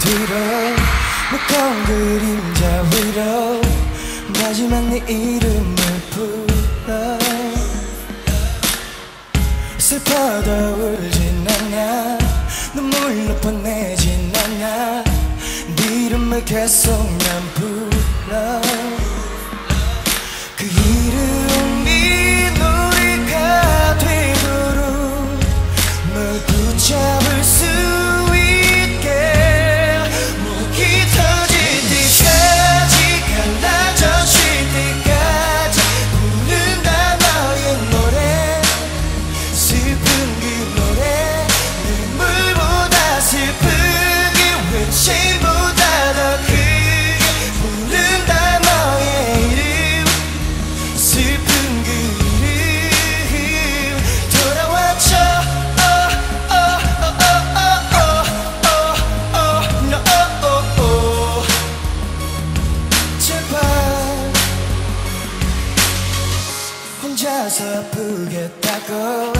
뒤로 무거운 그림자 위로 마지막 네 이름을 불러. 슬퍼도 울진 않아. 눈물로 보내진 않아. 네 이름을 계속 난 불러 혼자서 아프겠다고.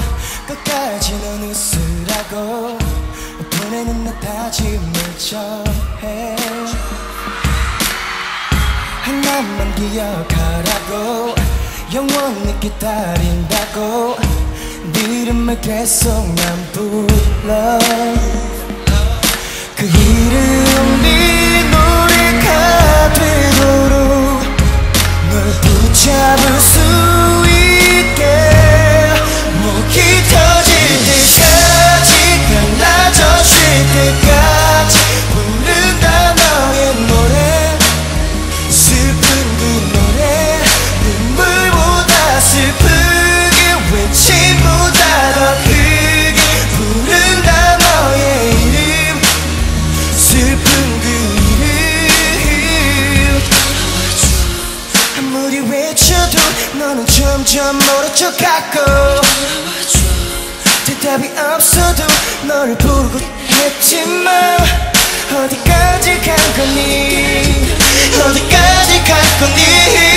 끝까지 넌 웃으라고. 보내는 내 다짐을 전해. 하나만 기억하라고. 영원히 기다린다고. 네 이름을 계속 난 불러 점점 멀어져 가고 대답이 없어도 너를 부르고 했지만 어디까지 갈 거니? 어디까지 갈 거니